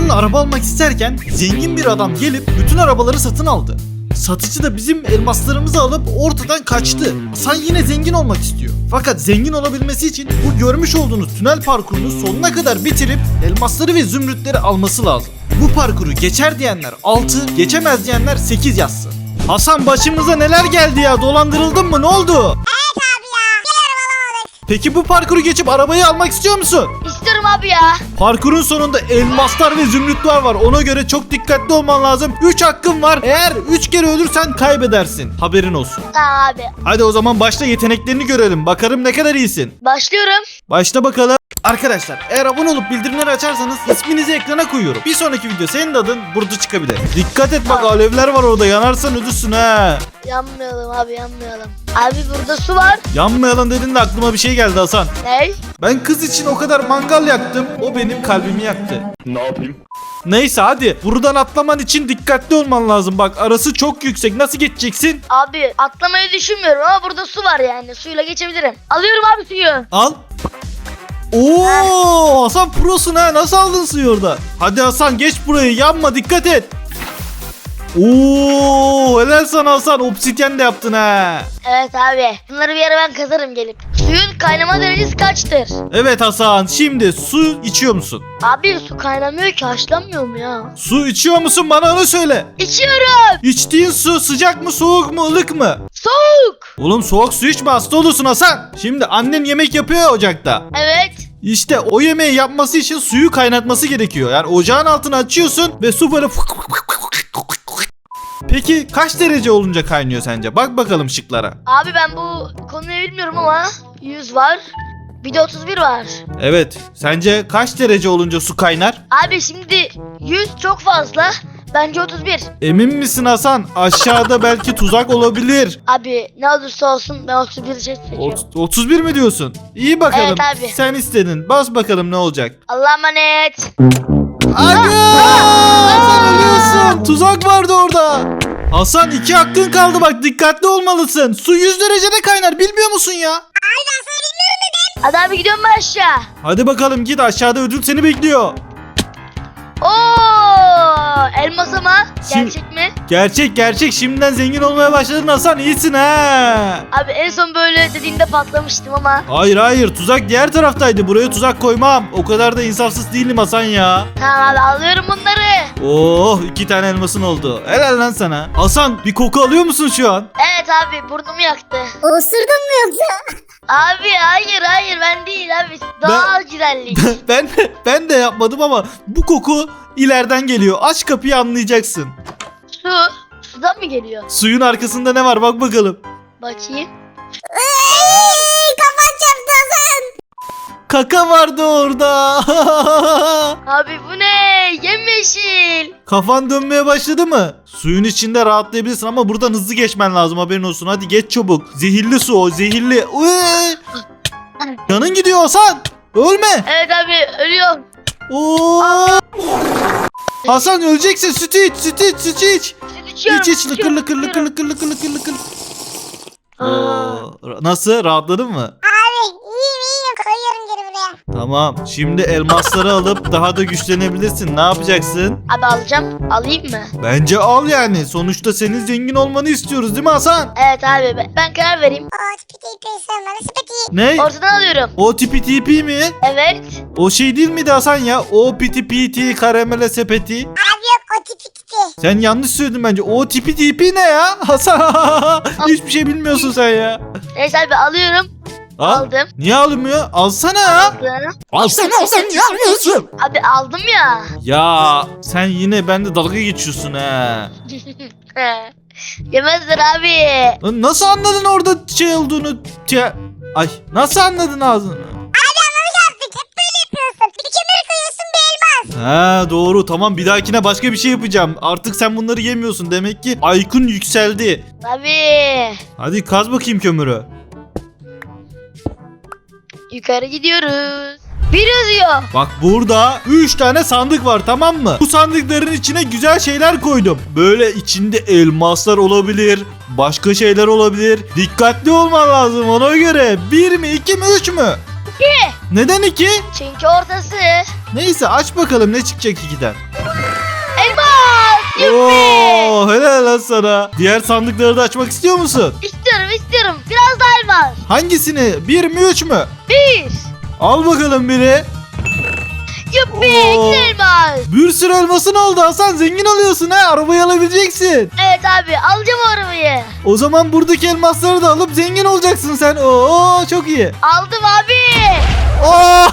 Hasan'la araba almak isterken zengin bir adam gelip bütün arabaları satın aldı. Satıcı da bizim elmaslarımızı alıp ortadan kaçtı. Hasan yine zengin olmak istiyor. Fakat zengin olabilmesi için bu görmüş olduğunuz tünel parkurunu sonuna kadar bitirip elmasları ve zümrütleri alması lazım. Bu parkuru geçer diyenler 6, geçemez diyenler 8 yazsın. Hasan başımıza neler geldi ya dolandırıldın mı ne oldu? Evet abi ya. Peki bu parkuru geçip arabayı almak istiyor musun? İstiyorum abi ya. Parkurun sonunda elmaslar ve zümrütler var. Ona göre çok dikkatli olman lazım. 3 hakkın var. Eğer 3 kere ölürsen kaybedersin. Haberin olsun. Tamam abi. Hadi o zaman başta yeteneklerini görelim. Bakalım ne kadar iyisin. Başlıyorum. Başla bakalım. Arkadaşlar eğer abone olup bildirimleri açarsanız isminizi ekrana koyuyorum. Bir sonraki video senin adın burada çıkabilir. Dikkat et bak alevler var orada yanarsan ölürsün ha. Yanmayalım abi yanmayalım. Abi burada su var. Yanmayalım dedin de aklıma bir şey geldi Hasan. Ne? Ben kız için o kadar mangal yaktım. O benim kalbimi yaktı. Ne yapayım? Neyse hadi buradan atlaman için dikkatli olman lazım. Bak arası çok yüksek. Nasıl geçeceksin? Abi atlamayı düşünmüyorum ama burada su var yani. Suyla geçebilirim. Alıyorum abi suyu. Al. Oo Hasan prosun ha. Nasıl aldın suyu orada? Hadi Hasan geç burayı. Yanma dikkat et. Oo helal sana Hasan. Obsidyen de yaptın ha. Evet abi. Bunları bir yere ben kazarım gelip. Suyun kaynama derecesi kaçtır? Evet Hasan. Şimdi su içiyor musun? Abi su kaynamıyor ki haşlanmıyor mu ya? Su içiyor musun? Bana onu söyle. İçiyorum. İçtiğin su sıcak mı, soğuk mu, ılık mı? Soğuk. Oğlum soğuk su içme hasta olursun Hasan. Şimdi annen yemek yapıyor ya ocakta. Evet. İşte o yemeği yapması için suyu kaynatması gerekiyor. Yani ocağın altını açıyorsun ve su böyle Peki kaç derece olunca kaynıyor sence? Bak bakalım şıklara. Abi ben bu konuyu bilmiyorum ama 100 var. Bir de 31 var. Evet. Sence kaç derece olunca su kaynar? Abi şimdi 100 çok fazla. Bence 31. Emin misin Hasan? Aşağıda belki tuzak olabilir. Abi ne olursa olsun ben 31 şey seçiyorum. Ot- 31 mi diyorsun? İyi bakalım. Evet abi. Sen istedin. Bas bakalım ne olacak. Allah'a emanet. Aga! Hasan ölüyorsun. Tuzak vardı orada. Hasan iki hakkın kaldı bak dikkatli olmalısın. Su 100 derecede kaynar bilmiyor musun ya? Hadi abi gidiyorum ben aşağı. Hadi bakalım git aşağıda ödül seni bekliyor. Oo, elmas ama Şimdi- gerçek mi? Gerçek gerçek şimdiden zengin olmaya başladın Hasan iyisin ha. Abi en son böyle dediğimde patlamıştım ama. Hayır hayır tuzak diğer taraftaydı buraya tuzak koymam. O kadar da insafsız değilim Hasan ya. Tamam abi alıyorum bunları. Oh iki tane elmasın oldu. Helal lan sana. Hasan bir koku alıyor musun şu an? Evet abi burnumu yaktı. Osurdun mu yoksa? Abi hayır hayır ben değil abi. Daha güzellik. ben ben de yapmadım ama bu koku ileriden geliyor. Aç kapıyı anlayacaksın. Su. Sudan mı geliyor? Suyun arkasında ne var bak bakalım. Bakayım. Kafan çarptı Hasan. Kaka vardı orada. Abi bu ne? Yemyeşil. Kafan dönmeye başladı mı? Suyun içinde rahatlayabilirsin ama buradan hızlı geçmen lazım haberin olsun. Hadi geç çabuk. Zehirli su o zehirli. Uee! Canın gidiyor Hasan. Ölme. Evet abi ölüyorum. Oo. Hasan öleceksin. Sütü iç, sütü iç, sütü iç. İç iç lıkır lıkır lıkır lıkır lıkır lıkır lıkır. Aa. Oo, Nasıl? Rahatladın mı? Abi iyiyim iyiyim. Koyuyorum geri buraya. Tamam. Şimdi elmasları alıp daha da güçlenebilirsin. Ne yapacaksın? Abi alacağım. Alayım mı? Bence al yani. Sonuçta senin zengin olmanı istiyoruz değil mi Hasan? Evet abi ben, ben karar vereyim. O tipiti ipi sığmalı sepeti. Ne? Ortadan alıyorum. O tipi tipi mi? Evet. O şey değil miydi Hasan ya? O piti piti karamele sepeti. Abi yok o tipi tipi. Sen yanlış söyledin bence. O tipi tipi ne ya? Hasan hiçbir şey bilmiyorsun sen ya. Neyse abi alıyorum. Al. Aldım. Niye alınmıyor? Alsana. Aldım. Alsana sen niye almıyorsun? Abi aldım ya. Ya sen yine bende dalga geçiyorsun ha. Yemezler abi. Lan Nasıl anladın orada şey olduğunu? Te- Ay nasıl anladın ağzını? Yaptık hep böyle yapıyorsun. Bir kömür koyuyorsun bir elmas. Ha doğru tamam bir dahakine başka bir şey yapacağım. Artık sen bunları yemiyorsun demek ki Aykun yükseldi. Abi. Hadi kaz bakayım kömürü. Yukarı gidiyoruz. Bir yazıyor. Bak burada 3 tane sandık var tamam mı? Bu sandıkların içine güzel şeyler koydum. Böyle içinde elmaslar olabilir, başka şeyler olabilir. Dikkatli olman lazım ona göre. 1 mi 2 mi 3 mü? 2. Neden 2? Çünkü ortası. Neyse aç bakalım ne çıkacak 2'den. Oo, helal lan sana. Diğer sandıkları da açmak istiyor musun? İstiyorum istiyorum. Biraz daha elmas. Hangisini? Bir mi üç mü? Bir. Al bakalım biri. Yuppi. Oo. iki elmas. Bir sürü elmasın oldu Hasan zengin oluyorsun ha arabayı alabileceksin. Evet abi alacağım o arabayı. O zaman buradaki elmasları da alıp zengin olacaksın sen. Oo çok iyi. Aldım abi. Oo!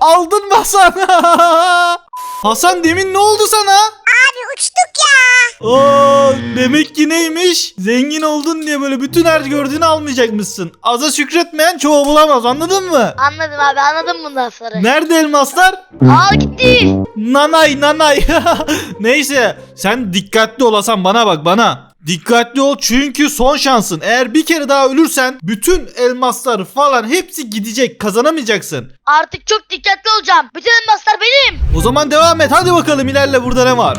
Aldın mı Hasan? Hasan demin ne oldu sana? Uçtuk ya. Oo, demek ki neymiş? Zengin oldun diye böyle bütün her gördüğünü almayacakmışsın. Aza şükretmeyen çoğu bulamaz anladın mı? Anladım abi anladım bundan sonra. Nerede elmaslar? Aa gitti. Nanay nanay. Neyse sen dikkatli ol Hasan bana bak bana. Dikkatli ol çünkü son şansın. Eğer bir kere daha ölürsen bütün elmaslar falan hepsi gidecek. Kazanamayacaksın. Artık çok dikkatli olacağım. Bütün elmaslar benim. O zaman devam et. Hadi bakalım ilerle burada ne var?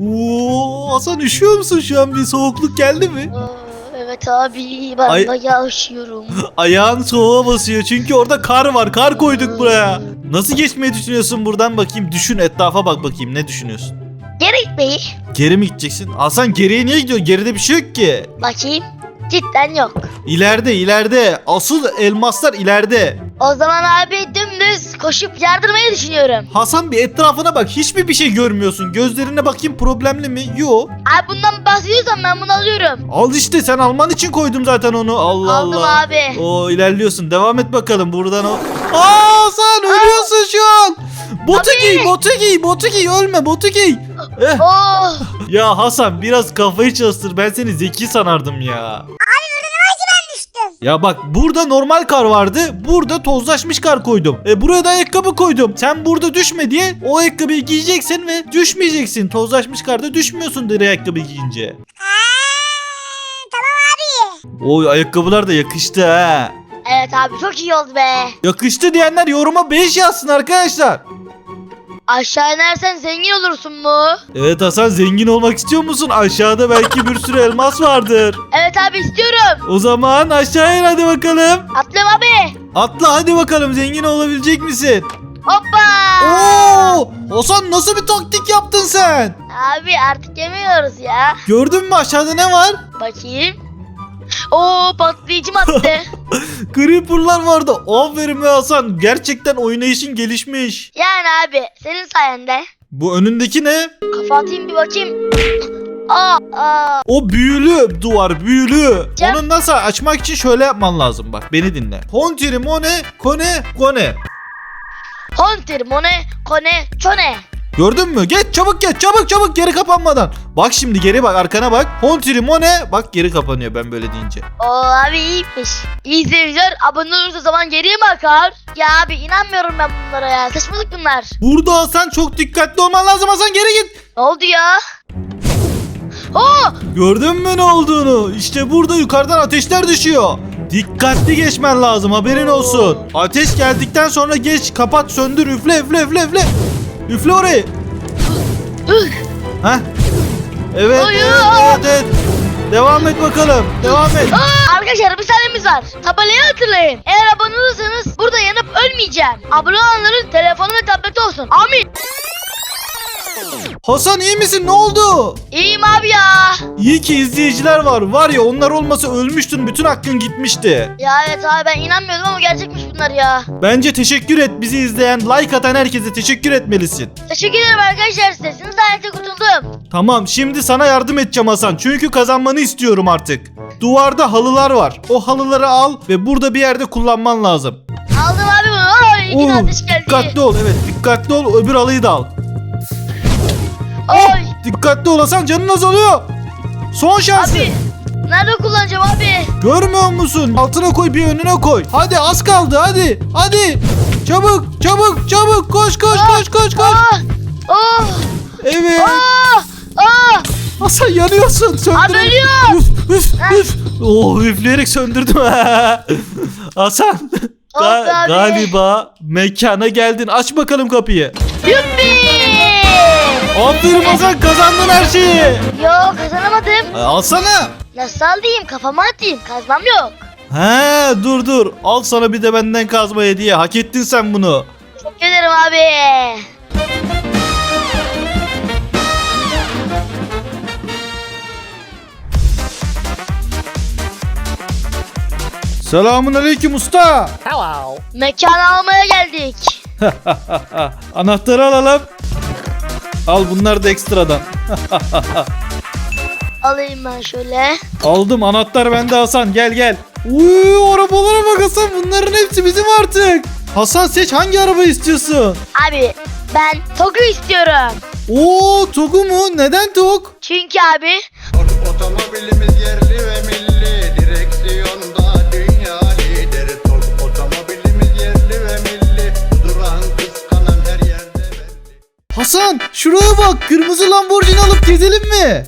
Oo, Hasan üşüyor musun şu an? Bir soğukluk geldi mi? Aa, evet abi ben Ay- bayağı üşüyorum. Ayağın soğuğa basıyor çünkü orada kar var. Kar koyduk buraya. Nasıl geçmeyi düşünüyorsun buradan bakayım? Düşün etrafa bak bakayım ne düşünüyorsun? Geri gitmeyi. Geri mi gideceksin? Hasan geriye niye gidiyor? Geride bir şey yok ki. Bakayım. Cidden yok. İleride ileride. Asıl elmaslar ileride. O zaman abi koşup yardırmayı düşünüyorum. Hasan bir etrafına bak. Hiçbir bir şey görmüyorsun. Gözlerine bakayım problemli mi? Yok. Abi bundan bahsediyorsan ben bunu alıyorum. Al işte sen alman için koydum zaten onu. Allah Aldım Allah. abi. Oo ilerliyorsun. Devam et bakalım buradan o. Aa sen ölüyorsun şu an. Botu Abi. giy, botu giy, botu giy. Ölme, botu giy. Eh. Oh. Ya Hasan biraz kafayı çalıştır. Ben seni zeki sanardım ya. Ya bak burada normal kar vardı. Burada tozlaşmış kar koydum. E buraya da ayakkabı koydum. Sen burada düşme diye o ayakkabıyı giyeceksin ve düşmeyeceksin. Tozlaşmış karda düşmüyorsun diye ayakkabı giyince. Aa, tamam abi. O ayakkabılar da yakıştı ha. Evet abi çok iyi oldu be. Yakıştı diyenler yoruma 5 yazsın arkadaşlar. Aşağı inersen zengin olursun mu? Evet Hasan zengin olmak istiyor musun? Aşağıda belki bir sürü elmas vardır. Evet abi istiyorum. O zaman aşağı in hadi bakalım. Atlıyorum abi. Atla hadi bakalım zengin olabilecek misin? Hoppa. Oo! Hasan nasıl bir taktik yaptın sen? Abi artık yemiyoruz ya. Gördün mü aşağıda ne var? Bakayım. Oo patlayıcı madde. Creeper'lar vardı. Aferin be Hasan. Gerçekten oynayışın gelişmiş. yani abi senin sayende. Bu önündeki ne? Kafa atayım bir bakayım. Aa, aa. O büyülü duvar büyülü. Cem- Onu nasıl açmak için şöyle yapman lazım. Bak beni dinle. Hontiri mone kone kone. Hunter, Mone, Kone, Çone. Gördün mü? Geç çabuk geç çabuk çabuk geri kapanmadan. Bak şimdi geri bak arkana bak. Hontiri mone bak geri kapanıyor ben böyle deyince. Oo abi iyiymiş. İyi izleyiciler abone olursa zaman geriye mi akar? Ya abi inanmıyorum ben bunlara ya. Saçmalık bunlar. Burada Hasan çok dikkatli olman lazım Hasan geri git. Ne oldu ya? Oo! Gördün mü ne olduğunu? İşte burada yukarıdan ateşler düşüyor. Dikkatli geçmen lazım haberin olsun. Ateş geldikten sonra geç kapat söndür üfle üfle üfle üfle. Üfle orayı. Heh. Evet, evet, evet, evet. Devam et bakalım. Devam et. Aa, arkadaşlar bir sahnemiz var. Tabelayı hatırlayın. Eğer abone olursanız burada yanıp ölmeyeceğim. Abone olanların telefonu ve tableti olsun. Amin. Hasan iyi misin? Ne oldu? İyiyim abi ya. İyi ki izleyiciler var. Var ya onlar olmasa ölmüştün. Bütün hakkın gitmişti. Ya evet abi ben inanmıyordum ama gerçekmiş bunlar ya. Bence teşekkür et bizi izleyen, like atan herkese teşekkür etmelisin. Teşekkür ederim arkadaşlar size. Sizin sayenizde kurtuldum. Tamam şimdi sana yardım edeceğim Hasan. Çünkü kazanmanı istiyorum artık. Duvarda halılar var. O halıları al ve burada bir yerde kullanman lazım. Aldım abi bunu. Ay yine Oo, ateş geldi. dikkatli ol evet dikkatli ol öbür halıyı da al. Ay Dikkatli ol Hasan canın azalıyor. Son şansın. abi. Nerede kullanacağım abi? Görmüyor musun? Altına koy bir önüne koy. Hadi az kaldı hadi. Hadi. Çabuk çabuk çabuk koş koş koş koş koş. Aa! Oh! Evet. Aa! Aa! Hasan yanıyorsun. Söndür. Abi ölüyor. Üf üf üf. Oh üfleyerek söndürdüm. Hasan. Oh ga- galiba mekana geldin. Aç bakalım kapıyı. Yuppi! Aferin Hasan kazandın her şeyi. Yok kazanamadım. Ay, alsana. Nasıl alayım kafama atayım kazmam yok. He dur dur al sana bir de benden kazma hediye hak ettin sen bunu. Teşekkür ederim abi. Selamun aleyküm usta. Hello. Mekan almaya geldik. Anahtarı alalım. Al bunlar da ekstradan. Alayım ben şöyle. Aldım anahtar bende Hasan gel gel. Uuu arabalara bak Hasan bunların hepsi bizim artık. Hasan seç hangi araba istiyorsun? Abi ben Togu istiyorum. Oo Togu mu? Neden Tog? Çünkü abi Otomobilimiz yerli Hasan şuraya bak kırmızı Lamborghini alıp gezelim mi?